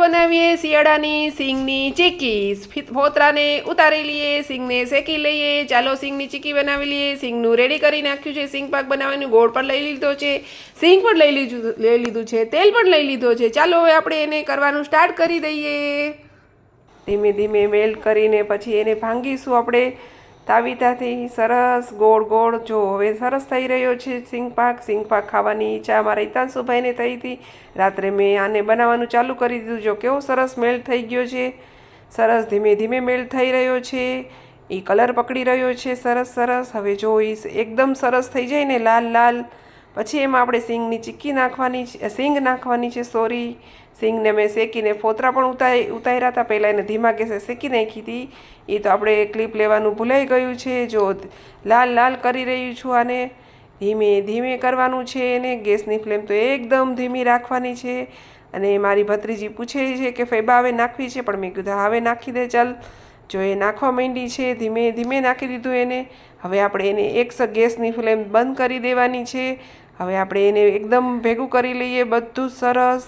બનાવીએ શિયાળાની સિંગની ચીકી. ફોતરાને ઉતારી લઈએ સિંગને શેકી લઈએ. ચાલો સિંગની ચીકી બનાવી લઈએ સિંગનું રેડી કરી નાખ્યું છે. સિંગ પાક બનાવવાનું ગોળ પણ લઈ લીધો છે. સિંગ પણ લઈ લીધું લઈ લીધું છે. તેલ પણ લઈ લીધો છે. ચાલો હવે આપણે એને કરવાનું સ્ટાર્ટ કરી દઈએ. ધીમે ધીમે મેલ્ટ કરીને પછી એને ભાંગીશું આપણે. તાવીતાથી સરસ ગોળ ગોળ. જો, હવે સરસ થઈ રહ્યો છે સિંગપાક સિંગપાક સિંગ પાક ખાવાની ઈચ્છા અમારા હિતાંશુભાઈને થઈ હતી. રાત્રે મેં આને બનાવવાનું ચાલુ કરી દીધું. જો, કેવો સરસ મેલ્ટ થઈ ગયો છે. સરસ ધીમે ધીમે મેલ્ટ થઈ રહ્યો છે. એ કલર પકડી રહ્યો છે. સરસ સરસ. હવે જો એ એકદમ સરસ થઈ જાય ને લાલ લાલ. પછી એમાં આપણે સિંગની ચીક્કી નાખવાની છે સિંગ નાખવાની છે, સોરી. સિંગને મેં શેકીને ફોતરા પણ ઉતારી, ઉતાર્યા હતા. પહેલાં એને ધીમા ગેસે શેકી નાખી હતી. એ તો આપણે ક્લિપ લેવાનું ભૂલાઈ ગયું છે. જો લાલ લાલ કરી રહ્યું છું આને. ધીમે ધીમે કરવાનું છે એને. ગેસની ફ્લેમ તો એકદમ ધીમી રાખવાની છે. અને મારી ભત્રીજી પૂછે છે કે ફેબા હવે નાખવી છે? પણ મેં કીધું હવે નાખી દે, ચાલ. જો એ નાખવા માંડી છે, ધીમે ધીમે નાખી દીધું એને. હવે આપણે એને એક ગેસની ફ્લેમ બંધ કરી દેવાની છે. હવે આપણે એને એકદમ ભેગું કરી લઈએ બધું સરસ.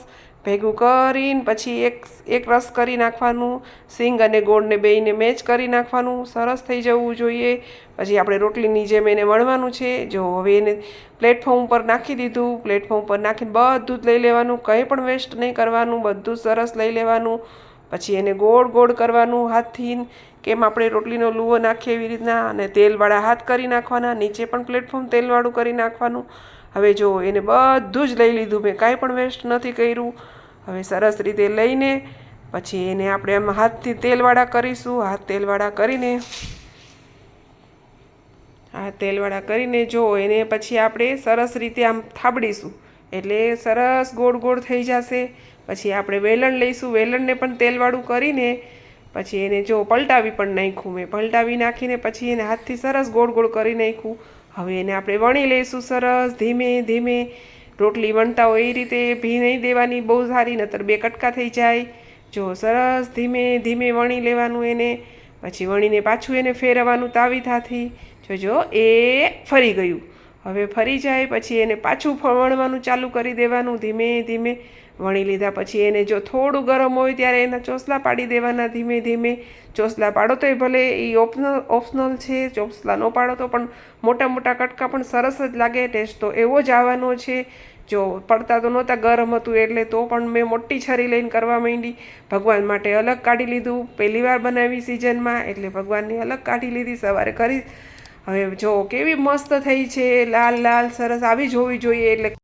ભેગું કરીને પછી એક એક રસ કરી નાખવાનું. સિંગ અને ગોળને બેયને મેચ કરી નાખવાનું. સરસ થઈ જવું જોઈએ. પછી આપણે રોટલીની જેમ એને વણવાનું છે. જો હવે એને પ્લેટફોર્મ ઉપર નાખી દીધું. પ્લેટફોર્મ ઉપર નાખીને બધું જ લઈ લેવાનું. કંઈ પણ વેસ્ટ નહીં કરવાનું. બધું સરસ લઈ લેવાનું. પછી એને ગોળ ગોળ કરવાનું હાથથી કેમ આપણે રોટલીનો લુવો નાખીએ એવી રીતના અને તેલવાળા હાથ કરી નાખવાના, નીચે પણ પ્લેટફોર્મ તેલવાળું કરી નાખવાનું. હવે જો એને બધું જ લઈ લીધું, મેં કાંઈ પણ વેસ્ટ નથી કર્યું. હવે સરસ રીતે લઈને પછી એને આપણે આમ હાથથી તેલવાળા કરીશું. હાથ તેલવાળા કરીને, હાથ તેલવાળા કરીને જો એને પછી આપણે સરસ રીતે આમ થાબડીશું. એટલે સરસ ગોળ ગોળ થઈ જશે. પછી આપણે વેલણ લઈશું. વેલણને પણ તેલવાળું કરીને પછી એને જો પલટાવી પણ નાખ્યું મેં. પલટાવી નાખીને પછી એને હાથથી સરસ ગોળ ગોળ કરી નાખ્યું હવે એને આપણે વણી લઈશું સરસ ધીમે ધીમે. રોટલી વણતા હોય એ રીતે ભી નહીં દેવાની, બહુ સારી, નતર બે કટકા થઈ જાય. જો સરસ ધીમે ધીમે વણી લેવાનું એને. પછી વણીને પાછું એને ફેરવવાનું તાવીથાથી. જોજો, એ ફરી ગયું. હવે ફરી જાય, પછી એને પાછું વણવાનું ચાલુ કરી દેવાનું, ધીમે ધીમે વણી લીધા, પછી એને જો થોડું ગરમ હોય ત્યારે એના ચોસલા પાડી દેવાના, ધીમે ધીમે ચોસલા પાડો તોય ભલે એ ઓપ્શનલ ઓપ્શનલ છે, ચોસલા ન પાડો તો પણ મોટા મોટા કટકા પણ સરસ જ લાગે ટેસ્ટ તો એવો જ આવવાનો છે. જો પડતા તો નહોતા ગરમ હતું એટલે તો પણ મેં મોટી છરી લઈને કરવા માંડી. ભગવાન માટે અલગ કાઢી લીધું પહેલી વાર બનાવી સિઝનમાં એટલે ભગવાનની અલગ કાઢી લીધી, સવારે કરી હવે જો કેવી મસ્ત થઈ છે લાલ લાલ સરસ આવી જ જોઈએ એટલે